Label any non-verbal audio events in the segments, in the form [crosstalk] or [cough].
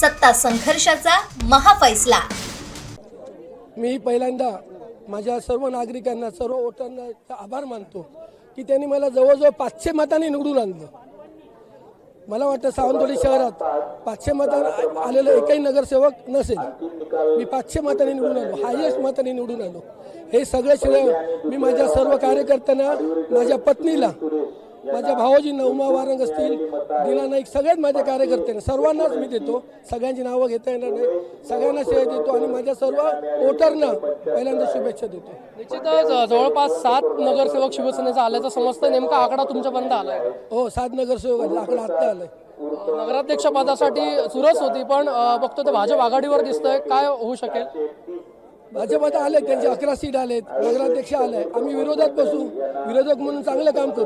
सत्ता संघर्षाचा महाफैसला. मी पहिल्यांदा माझ्या सर्व नागरिकांना सर्व वोटांना आभार मानतो की त्यांनी मला जवळजवळ पाचशे मतांनी निवडून आणलं. मला वाटतं सावंतवाडी शहरात पाचशे मतांना आलेलं एकही नगरसेवक नसेल. मी पाचशे मतांनी निवडून आलो हायेस्ट मतांनी निवडून आलो. हे सगळं श्रेय मी माझ्या सर्व कार्यकर्त्यांना माझ्या पत्नीला माझ्या भावाजींना उमा वारंग असतील दिला नाईक सगळ्यात माझ्या कार्यकर्त्यांना सर्वांनाच मी देतो. सगळ्यांची नावं घेता येणार नाही. सगळ्यांना श्रेय देतो आणि माझ्या सर्व वोटरना पहिल्यांदा शुभेच्छा देतो. निश्चितच जवळपास सात नगरसेवक शिवसेनेचा आल्याचं समजतं नेमका आकडा तुमच्यापर्यंत आलाय. हो सात नगरसेवक आहेत लाकडं आत्ता आलंय. अ, नगराध्यक्ष पदासाठी चुरस होती पण बघतो ते भाजप आघाडीवर दिसतंय. काय होऊ शकेल? भाजपात आले त्यांचे अकरा सीट आलेत. नगराध्यक्ष आले आम्ही विरोधात बसू. विरोधक म्हणून चांगलं काम करू.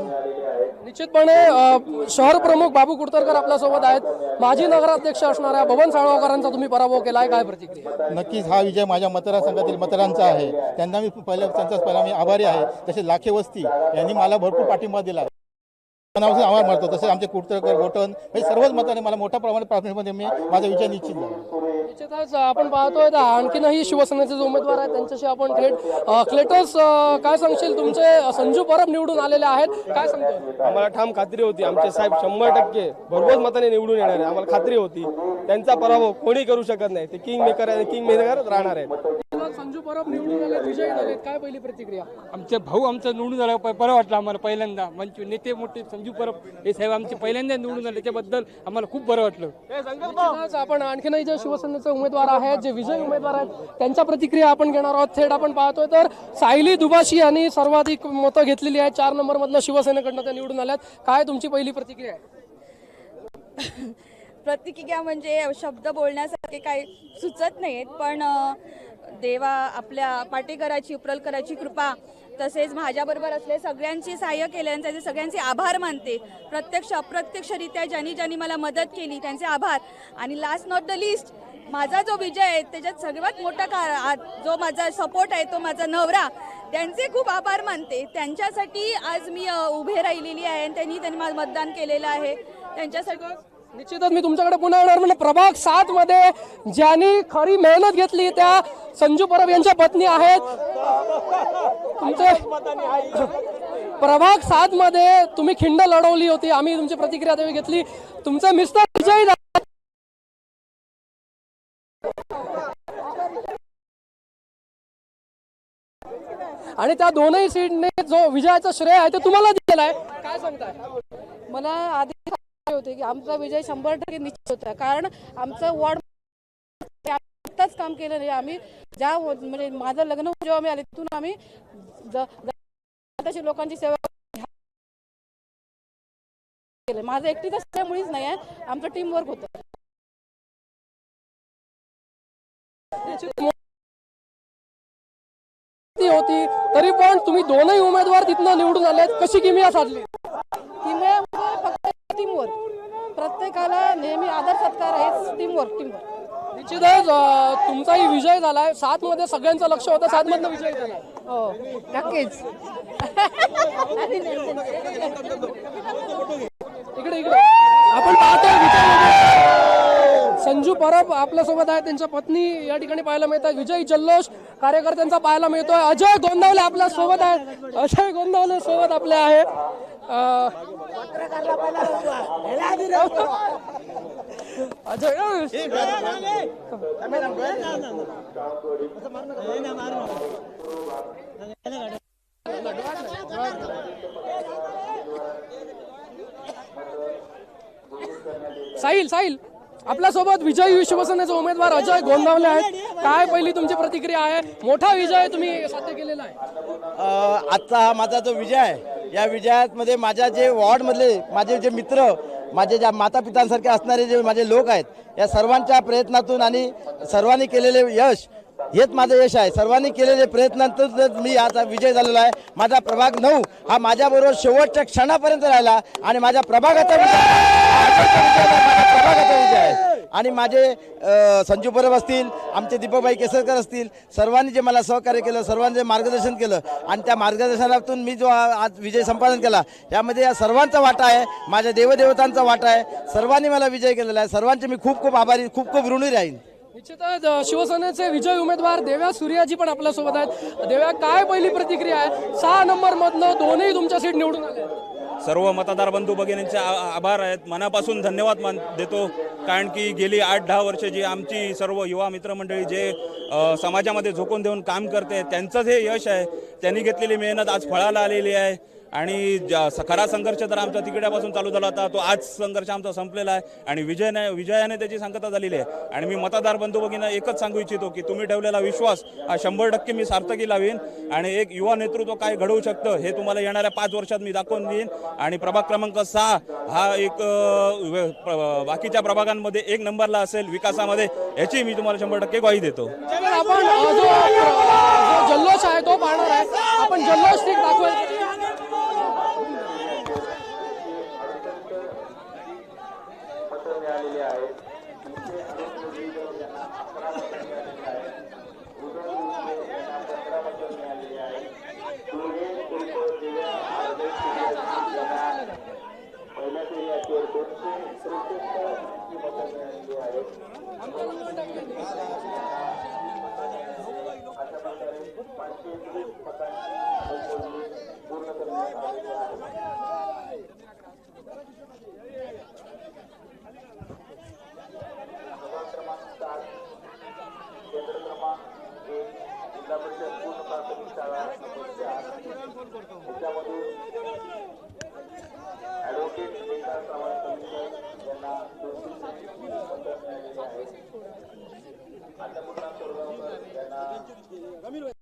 निश्चितपणे शहर प्रमुख बाबू कुडतरकर आपल्यासोबत आहेत. माजी नगराध्यक्ष असणाऱ्या भवन साळगावकरांचा तुम्ही पराभव केला आहे काय प्रतिक्रिया? नक्कीच हा विजय माझ्या मतदारसंघातील मतदारांचा आहे. त्यांना मी पहिल्या त्यांचाच पहिला मी आभारी आहे. तसे लाखे वस्ती यांनी मला भरपूर पाठिंबा दिला. मनापासून आभार मानतो. तसेच आमचे कुडतरकर गोटन हे सर्वच मताने मला मोठ्या प्रमाणात पाठिंबा मी माझा विजय निश्चित झाला. निश्चितच आपण पाहतोय आणखीनही शिवसेनेचे जे उमेदवार आहेत त्यांच्याशी आपण थेट क्लेटर्स क्लेटस काय सांगशील? तुमचे संजू परब निवडून आलेले आहेत. काय सांगतो आम्हाला ठाम खात्री होती. आमचे साहेब शंभर टक्के भरघोस मताने निवडून येणार आहे आम्हाला खात्री होती. त्यांचा पराभव कोणी करू शकत नाही. ते किंग मेकर किंग मेकर राहणार आहेत. संजू परब निवडून आले विजयी झालेत. काय पहिली प्रतिक्रिया? आमचे भाऊ आमचं निवडून झालं बरं वाटलं आम्हाला पहिल्यांदा. म्हणजे नेते मोठे संजू परब हे साहेब आमचे पहिल्यांदा निवडून झाले त्याबद्दल आम्हाला खूप बरं वाटलं. निश्चितच आपण आणखीनही जे शिवसेनेचे उमेदवार आहेत जे विजयी उमेदवार आहेत त्यांच्या प्रतिक्रिया आपण घेणार आहोत. थेट आपण पाहतोय तर सायली दुबाशी यांनी सर्वाधिक मतं घेतलेली आहेत. चार नंबर मधलं शिवसेनेकडनं त्या निवडून आल्यात. काय तुमची पहिली प्रतिक्रिया आहे? [laughs] प्रतिक्रिया म्हणजे शब्द बोलण्यासारखे काही सुचत नाहीत पण अ, देवा आपल्या पाटेकराची उपरलकराची कृपा तसेच माझ्याबरोबर असले सगळ्यांची सहाय्य केले आणि सगळ्यांचे आभार मानते. प्रत्यक्ष अप्रत्यक्षरित्या ज्यांनी ज्यांनी मला मदत केली त्यांचे आभार. आणि लास्ट नॉट द लिस्ट माझा जो विजय आहे त्याच्यात सर्वात मोठा का जो माझा सपोर्ट आहे तो माझा नवरा त्यांचे खूप आभार मानते. त्यांच्यासाठी आज मी उभे राहिलेली आहे आणि त्यांनी त्यांनी मला मतदान केलेलं आहे. त्यांच्यासाठी निश्चितच मी तुमच्याकडे पुन्हा येणार म्हणजे प्रभाग सात मध्ये ज्यांनी खरी मेहनत घेतली त्या संजू परब यांच्या पत्नी आहेत. तुमचे प्रभाग सात मध्ये तुम्ही खिंड लढवली होती आम्ही तुमची प्रतिक्रिया त्यावेळी घेतली. तुमचे मिस्टर विजयी आणि त्या दोनही सीटने जो विजयाचं श्रेय आहे ते तुम्हाला दिलेला आहे. काय सांगताय? मला आधी होते की आमचा विजय शंभर टक्के निश्चित होता. कारण आमचं वॉर्ड म्हणजे आत्ताच काम केलं नाही. आम्ही ज्या म्हणजे माझं लग्न जेव्हा मी आले तिथून आम्ही तशी लोकांची सेवा केलं. माझं एकटीच तर मुळीच नाही आहे. आमचं टीमवर्क होतं. होत होती. तरी पण तुम्ही दोनही उमेदवार तिथनं निवडून आलेत. कशी किमिया साधली? नेहमी आदर सत्कार आहे. टीमवर्क टीमवर्क निश्चितच अं, तुमचाही विजय झालाय. सात मध्ये सगळ्यांचं लक्ष होतं सात मधनं विजय झालाय हो नक्कीच. इकडे इकडे. आपण पाहतोय विजय संजू परब आपल्यासोबत आहे. त्यांच्या पत्नी या ठिकाणी पाहायला मिळत आहे. विजय जल्लोष कार्यकर्त्यांचा पाहायला मिळतोय. अजय गोंदावले आपल्यासोबत आहेत अजय गोंदावले सोबत आपले आहे. साहिल अजय साहिल साहिल आपल्यासोबत विजय शिवसेनेचे उमेदवार अजय गोंदावले आहेत. काय पहिली तुमची प्रतिक्रिया आहे? मोठा विजय तुम्ही साध्य केलेला आहे. आजचा हा माझा जो विजय आहे या विजयामध्ये माझ्या जे वॉर्डमधले माझे जे मित्र माझे ज्या माता पितांसारखे असणारे जे माझे लोक आहेत या सर्वांच्या प्रयत्नातून आणि सर्वांनी केलेले यश हेच माझं यश आहे. सर्वांनी केलेले प्रयत्नातूनच मी आता विजय झालेला आहे. माझा प्रभाग नऊ हा माझ्याबरोबर शेवटच्या क्षणापर्यंत राहिला आणि माझ्या प्रभागाचा आणि माझे संजू परब असतील आमचे दीपकबाई केसरकर असतील सर्वांनी जे मला सहकार्य केलं सर्वांनी जे मार्गदर्शन केलं आणि त्या मार्गदर्शनातून मी जो आज विजय संपादन केला यामध्ये या सर्वांचा वाटा आहे माझ्या देवदेवतांचा वाटा आहे. सर्वांनी मला विजय केलेला आहे. सर्वांचे मी खूप खूप आभारी खूप खूप ऋणी राहीन. निश्चितच शिवसेनेचे विजय उमेदवार देव्या सूर्याजी पण आपल्यासोबत आहेत. देव्या काय पहिली प्रतिक्रिया आहे? सहा नंबर मधनं दोनही तुमच्या सीट निवडून आले. सर्व मतदार बंधू भगिनींचे आभार आहेत. मनापासून धन्यवाद मान देतो कारण की गेली आठ दहा वर्ष जी आमची सर्व युवा मित्रमंडळी जे समाजामध्ये झोकून देऊन काम करते त्यांचंच हे यश आहे. त्यांनी घेतलेली मेहनत आज फळाला आलेली आहे. आणि ज्या स- खरा संघर्ष तर आमचा तिकड्यापासून चालू झाला होता तो आज संघर्ष आमचा संपलेला आहे. आणि विजयने विजयाने त्याची सांगता झालेली आहे. आणि मी मतदार बंधू भगिनींना एकच सांगू इच्छितो की तुम्ही ठेवलेला विश्वास हा शंभर टक्के मी सार्थकी लावीन. आणि एक युवा नेतृत्व काय घडवू शकतं हे तुम्हाला येणाऱ्या पाच वर्षात मी दाखवून देईन. आणि प्रभाग क्रमांक सहा हा एक बाकीच्या प्रभागांमध्ये एक नंबरला असेल विकासामध्ये याची मी तुम्हाला शंभर टक्के ग्वाही देतो. आपण जो जल्लोष आहे तो पाहणार आहे. आपण जल्लोष ठीक दाखवेल. पूर्ण करण्यात आलेला आहे अण्णापूर्णा कोरगावकर यांना